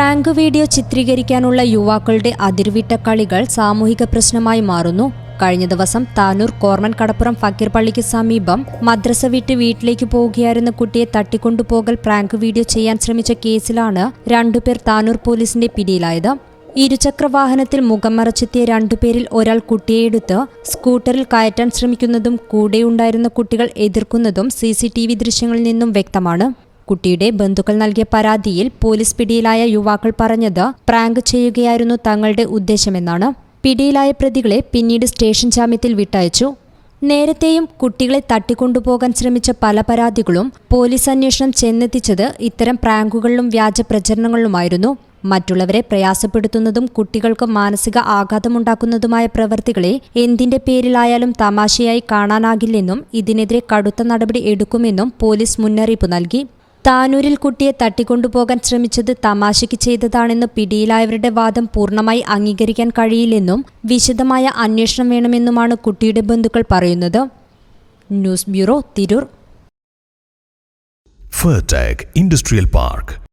Prank video ചിത്രീകരിക്കാനുള്ള യുവാക്കളുടെ അതിർവിട്ട കളികൾ സാമൂഹിക പ്രശ്നമായി മാറുന്നു. കഴിഞ്ഞ ദിവസം താനൂർ കോർമൻ കടപ്പുറം ഫക്കീർപള്ളിക്ക് സമീപം മദ്രസ വിട്ട് വീട്ടിലേക്ക് പോവുകയായിരുന്ന കുട്ടിയെ തട്ടിക്കൊണ്ടുപോകൽ പ്രാങ്ക് വീഡിയോ ചെയ്യാൻ ശ്രമിച്ച കേസിലാണ് രണ്ടുപേർ താനൂർ പോലീസിന്റെ പിടിയിലായത്. ഇരുചക്ര വാഹനത്തിൽ മുഖം മറച്ചെത്തിയ രണ്ടുപേരിൽ ഒരാൾ കുട്ടിയെ എടുത്ത് സ്കൂട്ടറിൽ കയറ്റാൻ ശ്രമിക്കുന്നതും കൂടെയുണ്ടായിരുന്ന കുട്ടികൾ എതിർക്കുന്നതും സി ദൃശ്യങ്ങളിൽ നിന്നും വ്യക്തമാണ്. കുട്ടിയുടെ ബന്ധുക്കൾ നൽകിയ പരാതിയിൽ പോലീസ് പിടിയിലായ യുവാക്കൾ പറഞ്ഞത് പ്രാങ്ക് ചെയ്യുകയായിരുന്നു തങ്ങളുടെ ഉദ്ദേശമെന്നാണ്. പിടിയിലായ പ്രതികളെ പിന്നീട് സ്റ്റേഷൻ ജാമ്യത്തിൽ വിട്ടയച്ചു. നേരത്തെയും കുട്ടികളെ തട്ടിക്കൊണ്ടുപോകാൻ ശ്രമിച്ച പല പരാതികളും പോലീസ് അന്വേഷണം ചെന്നെത്തിച്ചത് ഇത്തരം പ്രാങ്കുകളിലും വ്യാജ പ്രചരണങ്ങളിലുമായിരുന്നു. മറ്റുള്ളവരെ പ്രയാസപ്പെടുത്തുന്നതും കുട്ടികൾക്ക് മാനസിക ആഘാതമുണ്ടാക്കുന്നതുമായ പ്രവൃത്തികളെ എന്തിന്റെ പേരിലായാലും തമാശയായി കാണാനാകില്ലെന്നും ഇതിനെതിരെ കടുത്ത നടപടി എടുക്കുമെന്നും പോലീസ് മുന്നറിയിപ്പ് നൽകി. താനൂരിൽ കുട്ടിയെ തട്ടിക്കൊണ്ടുപോകാൻ ശ്രമിച്ചത് തമാശയ്ക്ക് ചെയ്തതാണെന്ന് പിടിയിലായവരുടെ വാദം പൂർണമായി അംഗീകരിക്കാൻ കഴിയില്ലെന്നും വിശദമായ അന്വേഷണം വേണമെന്നുമാണ് കുട്ടിയുടെ ബന്ധുക്കൾ പറയുന്നത്. News bureau Tirur. Industrial Park.